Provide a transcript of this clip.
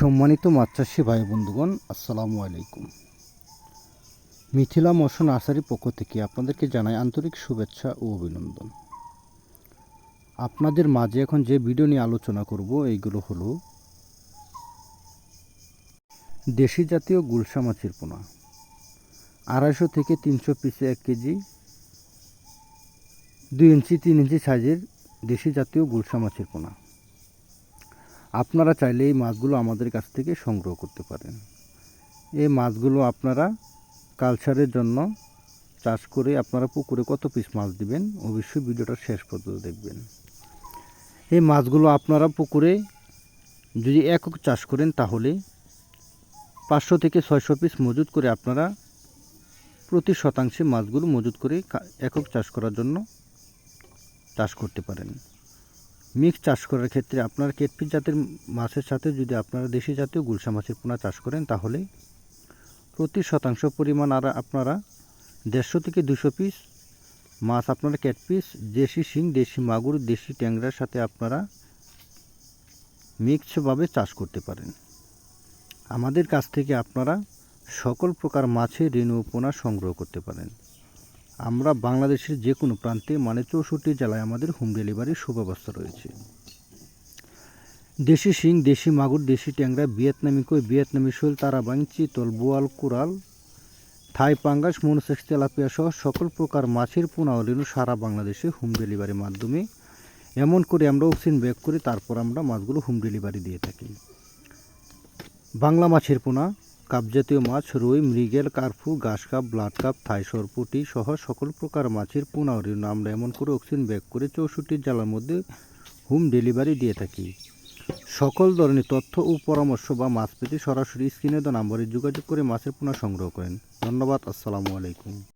সম্মানিত মাছ চাষি ভাই বন্ধুগণ, আসসালামু আলাইকুম। মিথিলা মৎস্য আসারি পক্ষ থেকে আপনাদেরকে জানাই আন্তরিক শুভেচ্ছা ও অভিনন্দন। আপনাদের মাঝে এখন যে ভিডিও নিয়ে আলোচনা করব, এইগুলো হলো দেশি জাতীয় গুলশা মাছের পোনা। আড়াইশো থেকে তিনশো পিসে এক কেজি, দুই ইঞ্চি, তিন ইঞ্চি সাইজের দেশি জাতীয় গুলশা মাছের পোনা। আপনারা চাইলে এই মাছগুলো আমাদের কাছ থেকে সংগ্রহ করতে পারেন। এই মাছগুলো আপনারা কালচারের জন্য চাষ করে আপনারা পুকুরে কত পিস মাছ দিবেন, অবশ্যই ভিডিওটা শেষ পর্যন্ত দেখবেন। এই মাছগুলো আপনারা পুকুরে যদি একক চাষ করেন তাহলে পাঁচশো থেকে ছয়শো পিস মজুত করে আপনারা প্রতি শতাংশে মাছগুলো মজুত করে একক চাষ করার জন্য চাষ করতে পারেন। মিক্স চাষ করার ক্ষেত্রে আপনার কেটপিস জাতের মাছের সাথে যদি আপনারা দেশি জাতীয় গুলশা মাছের পোনা চাষ করেন, তাহলে প্রতি শতাংশ পরিমাণ আর আপনারা দেড়শো থেকে দুশো পিস মাছ আপনারা ক্যাটপিস দেশি শিং, দেশি মাগুর, দেশি ট্যাংরার সাথে আপনারা মিক্সভাবে চাষ করতে পারেন। আমাদের কাছ থেকে আপনারা সকল প্রকার মাছের রেণু পোনা সংগ্রহ করতে পারেন। আমরা বাংলাদেশের যে কোনো প্রান্তে মানে চৌষট্টি জেলায় আমাদের হোম ডেলিভারির সুব্যবস্থা রয়েছে। দেশি শিং, দেশি মাগুর, দেশি ট্যাংরা, ভিয়েতনামি কই, ভিয়েতনামি শোল, তারাবাং, চিতল, বোয়াল কুরাল থাই পাঙ্গাস, মনোসেক্স, তেলাপিয়া সহ সকল প্রকার মাছের পোনা ও সারা বাংলাদেশে হোম ডেলিভারির মাধ্যমে। এমন করে আমরা অক্সিজেন ব্যাক করে তারপর আমরা মাছগুলো হোম ডেলিভারি দিয়ে থাকি। বাংলা মাছের পোনা কাপ জাতীয় মাছ, রুই, মৃগেল কার্ফু ঘাস কাপ, ব্লাড কাপ, থাই সরপুটি সহ সকল প্রকার মাছের পুনরি আমরা এমন করে অক্সিজেন ব্যাগ করে চৌষট্টি জেলার মধ্যে হোম ডেলিভারি দিয়ে থাকি। সকল ধরনের তথ্য ও পরামর্শ বা মাছ পেতে সরাসরি স্ক্রিনে দ নম্বরে যোগাযোগ করে মাছের পোনা সংগ্রহ করেন। ধন্যবাদ, আসসালামু আলাইকুম।